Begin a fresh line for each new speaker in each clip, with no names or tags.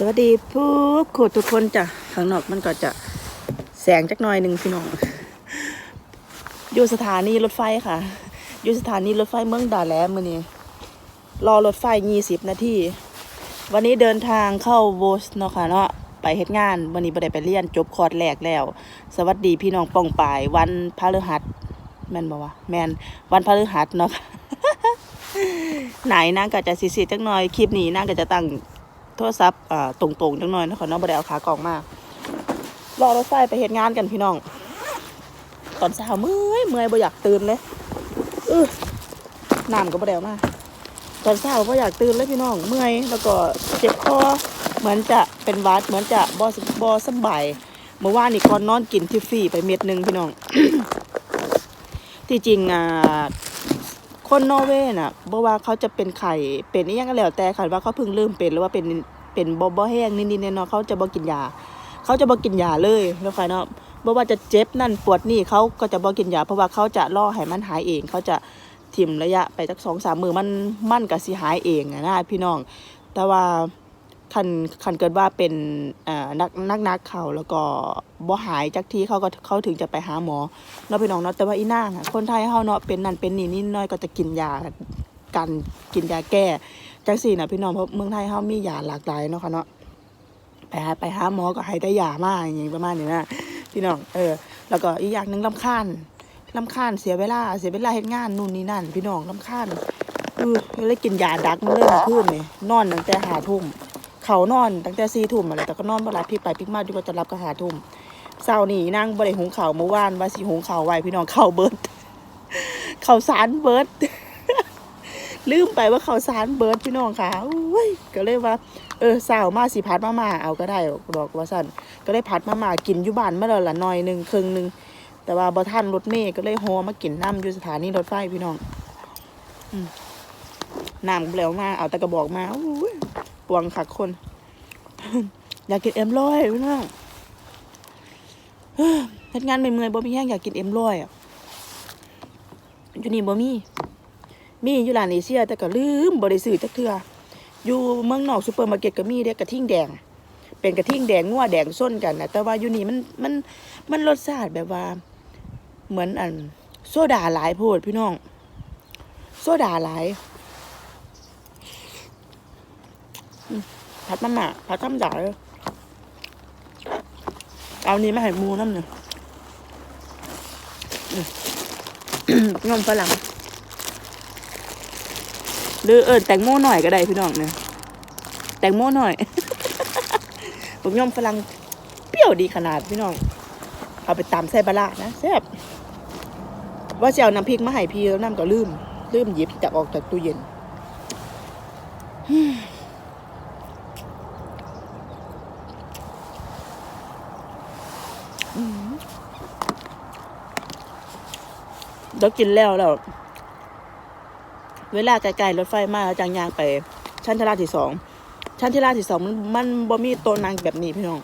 สวัสดีผู้ขดทุกคนจ้ะข้างนอกมันก็จะแสงจักหน่อยหนึ่งพี่น้อง อยู่สถานีรถไฟค่ะ อยู่สถานีรถไฟเมืองดาแลมมือนี้รอรถไฟยี่สิบนาทีวันนี้เดินทางเข้าโวสเนาะค่ะเนาะไปเฮ็ดงาน วันนี้บ่ได้ไปเรียนจบคอร์สแรกแล้ว สวัสดีพี่น้องป้องปาย วันพฤหัสแม่นบ่วะแม่นวันพฤหัสเนาะไหนนางก็จะสิๆจักหน่อยคลิปนี้นางก็จะตั้ง โทรศัพท์อ่าตรงๆจังหน่อยนะคะเนาะบ่ได้เอาขากล่องมารอรถไฟไปเฮ็ดงานกันพี่น้อง ตอนเช้าเมื่อยเมื่อยบ่อยากตื่นเลยเออน้ำก็บ่ได้เอามาตอนเช้าบ่อยากตื่นเลยพี่น้อง เมื่อยแล้วก็เจ็บคอเหมือนจะเป็นวัดเหมือนจะบ่สบ่สบายเมื่อวานนี่ก่อนนอนกินทิฟฟี่ไปเม็ดหนึ่งพี่น้อง ที่จริงอ่า คนนอร์เวย์น่ะบ่ว่าเขาจะเป็นไข่เป็นอีหยังก็แล้วแต่ค่ะว่าเขาเพิ่งเริ่มเป็นหรือว่าเป็นเป็นบ่บ่แห้งนิดๆแน่ๆเขาจะบ่กินยา เขาจะบ่กินยาเลยแล้วค่ะเนาะบ่ว่าจะเจ็บนั่นปวดนี่เขาก็จะบ่กินยาเพราะว่าเขาจะรอให้มันหายเอง เขาจะถิ่มระยะไปสักสองสามมือมันมันก็สิหายเองนะพี่น้อง แต่ว่า คันคันเกิดว่าเป็นนักนักนักเขาแล้วก็บ่หายจากที่เขาก็เขาถึงจะไปหาหมอเนาะพี่น้องเนาะแต่ว่าอีนางคนไทยเฮาเนาะเป็นนั่นเป็นนี่นิดน้อยก็จะกินยากันกินยาแก้จังสี่นะพี่น้องเพราะเมืองไทยเฮามียาหลากหลายเนาะค่ะเนาะไปหาไปหาหมอก็ให้ได้ยามากอย่างงี้ประมาณนี้นะพี่น้องเออ แล้วก็อีกอย่างหนึ่งลำคาญลำคาญเสียเวลาเสียเวลาเฮ็ดงานนู่นนี่นั่น พี่น้องลำคาญเออเลยกินยาดักมันเลยเมื่อคืนนี่นอนตั้งแต่หาทุ่ม เขานอนตั้งแต่สี่ทุ่มอะไรแต่ก็นอนบ่หลับพลิกไปพลิกมาดีกว่าจะรับก็หาทุ่มเช้านี่นั่งบริหุงข่าเมื่อวานว่าสิหุงข่าไว้พี่น้องเข่าเบิร์ดข่าสารเบิร์ดลืมไปว่าเข่าสารเบิร์ดพี่น้องค่ะอุ้ยก็เลยว่า เออสาวมาสิพัดมามาเอาก็ได้ดอกว่าสั่นก็เลยพัดมามากินอยู่บ้านเมื่อละหน่อยหนึ่งครึ่งหนึ่งแต่ว่าบ่ทันรถเมย์ก็เลยฮอมากินน้ำอยู่สถานีรถไฟพี่น้องอน้ำก็แล้วมาเอาแต่กระบอกมาอุ้ย ปวงขักคน อยากกินเอ็มร้อยพี่น้องเฮ็ดงานเมื่อยๆบ่มีแห้งอยากกินเอ็มร้อยอะอยู่นี่บ่มี มีอยู่ร้านเอเชีย แต่ก็ลืมบ่ได้ซื้อจักเทื่ออยู่เมืองนอกซูเปอร์มาร์เก็ตก็มีเด้กระทิ่งแดง เป็นกระทิ่งแดงงัวแดงส้นกันนะแต่ว่าอยู่นี่มันมันมันรสชาติแบบว่า เหมือนอัน โซดาหลายโพดพี่น้อง โซดาหลายอืม ผัดมาม่าผัดตำดาเลยเอานี้มาให้หมูน้ำหนึ่งงอมฝรั่งหรือเออแตงโมหน่อยก็ได้พี่น้องเนี่ยแตงโมหน่อยผมยอมฝรั่งเปรี้ยวดีขนาดพี่น้อง เอาไปตำใส่บะระนะแซ่บว่าจะเอาน้ำพริกมาให้พี่แล้วน้ำก็ลืมลืมหยิบจากออกจากตู้เย็น เดี๋ยวกินแล้วแล้วเวลาไกลๆรถไฟมาจังยางไป ชั้นทลาที่สองชั้นที่ลาที่สองมันมันบ่มีโตนั่งแบบนี้พี่น้อง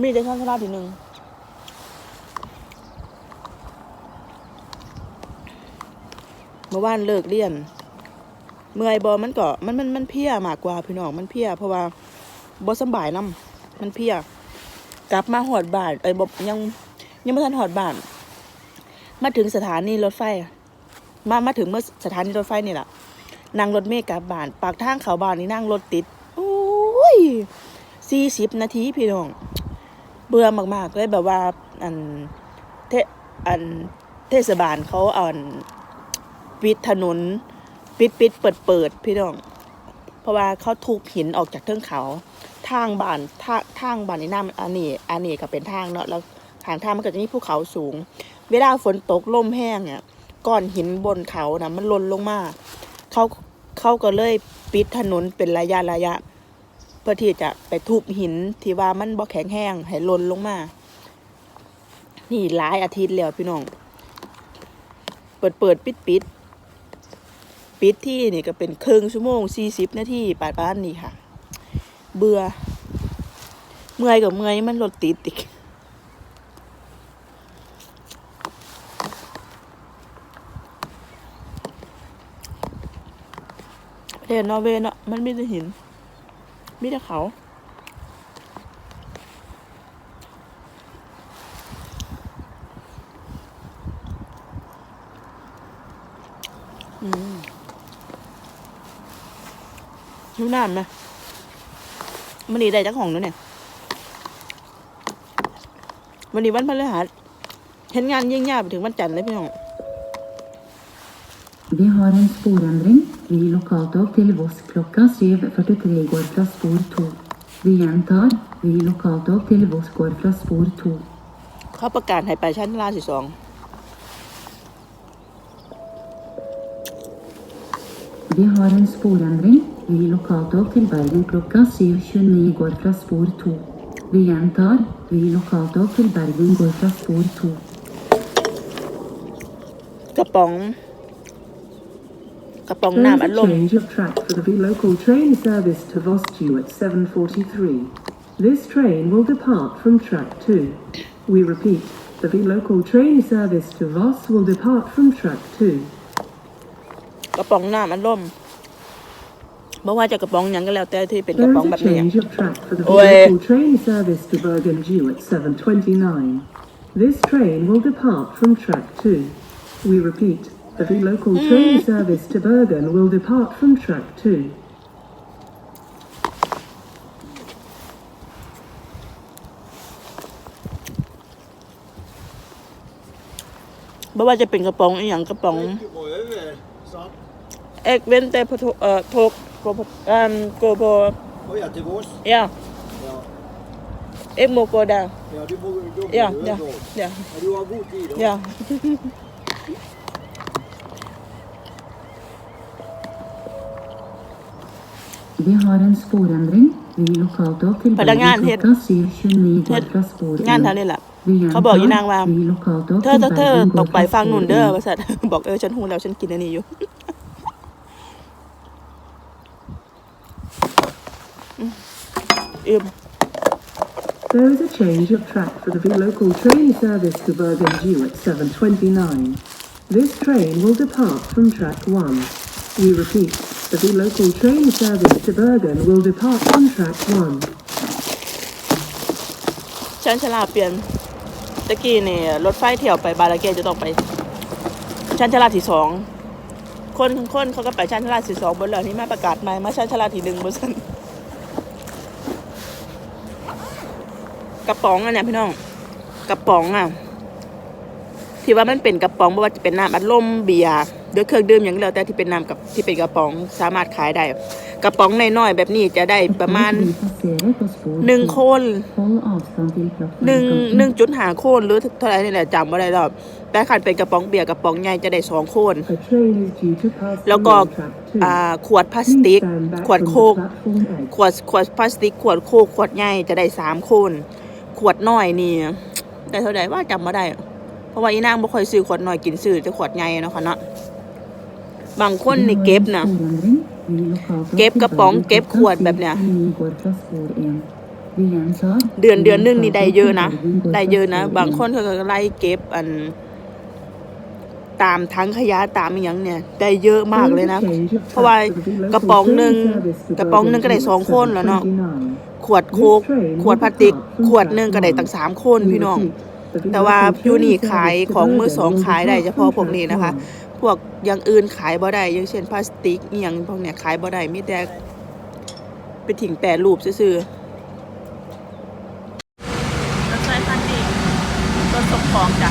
มีแต่ชั้นทลาที่หนึ่งเมื่อวานเลิกเรียน เมื่อยบอมันก็มันมันมันเพลียมากกว่าพี่น้องมันเพลียเพราะว่าบ่สบายนํมันเพลียกลับมาหอดบ้านไอ้บ่ยังยังไม่ทันหอดบ้าน มาถึงสถานีรถไฟ มามาถึงเมื่อสถานีรถไฟนี่แหละนั่งรถเมล์กลับบ้าน ปากทางเขาบ้านนี่นั่งรถติดโอ้ยสี่สิบนาทีพี่น้อง เบื่อมากๆเลยแบบว่าอันเทอันเทศบาลเขาอาอันปิดถนน ปิดปิดเปิดเปิดพี่น้อง เพราะว่าเขาถูกหินออกจากเทือกเขา ทางบ้านทางทางบ้านนี่น้ำอันนี้อันนี้ก็เป็นทางเนาะแล้วทางทางมันก็จะมีภูเขาสูง เวลาฝนตกลมแห้งเนี่ยก้อนหินบนเขานะมันหล่นลงมาเขาเขาก็เลยปิดถนนเป็นระยะระยะ เพื่อที่จะไปทุบหินที่ว่ามันบ่แข็งแห้งให้หล่นลงมา นี่หลายอาทิตย์แล้วพี่น้อง เปิดเปิดปิดปิดปิดที่นี่ก็เป็นครึ่งชั่วโมงสี่สิบนาทีปาดบ้านนี่ค่ะ เบื่อ เมื่อยกับเมื่อยมันรถติดอีก ประเทศนอร์เวย์เนาะมันมีแต่หิน มีแต่เขา อืมหิวน้ำไหมมันนี่ได้จักของแล้วเนี่ยวันนี้วันพฤหัสเห็นงานยิ่งยากไปถึงวันจันทร์เลยพี่น้อง
Vi har en sporendring. Vi lokaltog til Voss klokka 7.43 går fra spor 2. Vi gjentar. Vi lokaltog til Voss går fra spor 2.
เขาประกาศให้ไปชั้นล่าสิสอง
Vi har en sporendring. Vi lokaltog til Bergen klokka 7.29 går fra spor 2. Vi gjentar. Vi lokaltog til Bergen går fra spor 2.
กระป๋อง กระป๋อง
There is
น้ำอัด
a
ลม
change of track for the local train service to Voss due at 7.43. This train will depart from track 2. We repeat, the local train service to Voss will depart from track 2.
กระป๋องน้ำอัดลมเพราะว่าจะกระป๋องหยังก็แล้วแต่ที่เป็นกระ
There
ป๋อง
is
แบ
a
บนี้
change of track for the
Oi.
local train service to Bergen due at 7.29. This train will depart from track 2. We repeat, the local train service to Bergen will depart from track 2.
เพราะว่าจะเป็นกระป๋องอหย่างกระป๋อง
gå over sant?
เอกเว้นแต่พโทเอ่อโทกโกโพเอ่อโกโพ
Å ja, til Voss?
เอย่า
Ja.
เอกโมโกดา
ja, du må du må
เอย่า
gjøre
เอย่า
det.
เอย่า
Ja, du har god tid, da.
เ
Vi har en sporendring. Vi lokaltog til
Padagan
Bergen
het-
klokka 7.29 går fra spor
งาน
1.
เท่านี้แหละ
Vi
เขาบอกอยู่นางว่า
gjentar. Vi lokaltog
เธอ
til
เธอเธอ
Bergen
ต
går
กไป
fra
ฟัง
spor
นู่นเด้อ
1.
บริษัท บอกเออ ฉันหูแล้ว ฉันกินอันนี้อยู่อืมอืม
There is a change of track for the local train service to Bergen due at 7.29. This train will depart from track 1. We repeat, the local train service to Bergen will depart from track 1.
ฉันฉลาดเปลี่ยนตะกี้เนี่ยรถไฟเที่ยวไปบาลาเกจะต้องไปชั้นชลาดที่สองคนคนเขาก็ไปชั้นชลาดที่สองบนเรือนี้มาประกาศใหม่มาชั้นชลาดที่หนึ่งบนสันกระป๋องอะเนี่ยพี่น้องกระป๋องอะที่ว่ามันเป็นกระป๋องไม่ว่าจะเป็นน้ำอัดลมเบียร์ หรือเครื่องดื่มอย่างก็แล้วแต่ที่เป็นน้ำกับที่เป็นกระป๋องสามารถขายได้ กระป๋องน้อยๆแบบนี้จะได้ประมาณ
Vi passerer på spor
หนึ่ง
to.
คน
Hold avstand til plattform
หนึ่ง
kanten.
หนึ่งจุดหาโคนหรือเท่าไหรนี่แหละจำไม่ได้หรอกแต่ขันเป็นกระป๋องเบียร์กระป๋องใหญ่จะได้สองโคน
A train is due to pass
แล้วก็
below track 2.
อ่าขวดพลาสติก
Please stand back
ขวด
from
โค
the
ก
platform edge.
ขวดขวดพลาสติก ขวดโคก ขวดใหญ่จะได้สามโคนขวดน้อยนี่ได้เท่าไหร่ว่าจำไม่ได้ เพราะว่าอีนางบ่ค่อยซื้อขวดน้อยกินซื้อแต่ขวดใหญ่เนาะค่ะเนาะ บางคนนี่เก็บนะเก็บกระป๋องเก็บขวดแบบเนี้ยเดือนเดือนหนึงนี่ได้เยอะนะได้เยอะนะบางคนเขาก็ไล่เก็บอัน ตามทั้งขยะตามอย่างเนี่ย ได้เยอะมากเลยนะ เพราะว่ากระป๋องหนึ่งกระป๋องหนึ่งก็ได้สองคนแล้วเนาะขวดโคกขวดพลาสติก ขวดหนึ่งก็ได้ตั้งสามคนพี่น้องแต่ว่ายูนี่ขายของมือสองขายได้เฉพาะพวกนี้นะคะ พวกอย่างอื่นขายบ่ได้อย่างเช่นพลาสติกอหย่างพวกเนี้ยขายบ่ได้มีแต่ไปถิงแปรรูปซื่อรถไฟคันนี้รถส่งของจ้ะ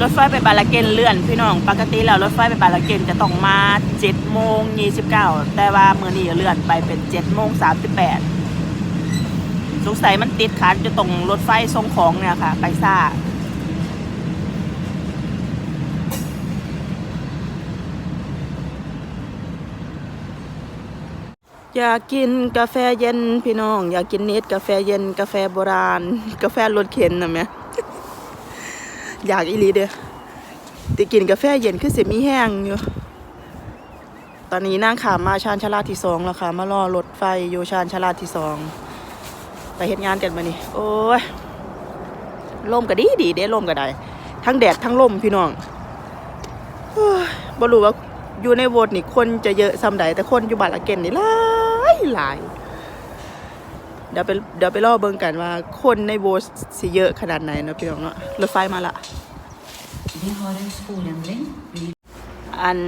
รถไฟไปบาลาเกนเลื่อนพี่น้องปกติแล้วรถไฟไปบาลาเกนจะต้องมา7โมง29แต่ว่าเมื่อนี้เลื่อนไปเป็น7โมง38 สงสัยมันติดขัดจะตรงรถไฟส่งของเนี่ยค่ะ ไปซ่าอยากกินกาแฟเย็นพี่น้อง อยากกินเนสกาแฟเย็นกาแฟโบราณ กาแฟรถเข็นนะแม่อยากอีลีเด้อติกินกาแฟเย็นคือสิมีแห้งอยู่ตอนนี้นั่งขามมาชานชาลาที่สองแล้วค่ะมารอรถไฟอยู่ชานชาลาที่สอง ไปเฮ็ดงานกันมานี่โอ้ยลมก็ดีดีเด้ลมก็ได้ทั้งแดดทั้งลมพี่น้องบ่รู้ว่าอยู่ในโบสถ์นี่คนจะเยอะซ้ำใดแต่คนอยู่บาละเกนนี่หลายหลายเดี๋ยวไปเดี๋ยวไปรอเบิ่งกันว่า คนในโบสถ์สิเยอะขนาดไหนนะพี่น้องเนาะรถไฟมาละอัน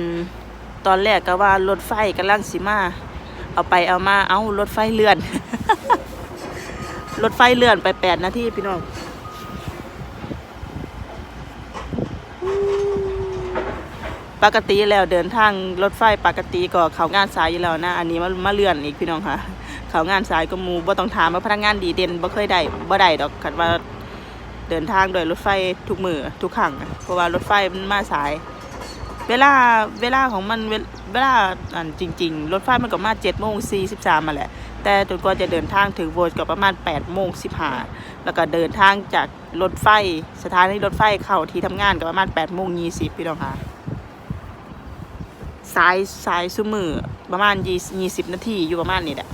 ตอนแรกก็ว่ารถไฟกำลังสิมา เอาไปเอามาเอารถไฟเลื่อน รถไฟเลื่อนไปแปดนาทีพี่น้องปกติแล้วเดินทางรถไฟปกติก็เขางานสายอยู่แล้วนะ อันนี้มามาเลื่อนอีกพี่น้องค่ะเขางานสายก็มูบ่ต้องถามว่าพนักงานดีเด่นบ่เคยได้บ่ได้ดอกคันว่าเดินทางโดยรถไฟทุกมือทุกครั้งเพราะว่ารถไฟมันมาสาย เวลาเวลาของมันเวลาอันจริง ๆ รถไฟมันก็มาเจ็ดโมงสี่สิบสามมาแหละ แต่จนกว่าจะเดินทางถึงโบสถ์ก็ประมาณแปดโมงสิบห้าแล้วก็เดินทางจากรถไฟสถานีรถไฟเข้าที่ทำงานก็ประมาณแปดโมงยี่สิบพี่น้องค่ะสายสายสุมือประมาณยี่สิบนาทีอยู่ประมาณนี้แหละ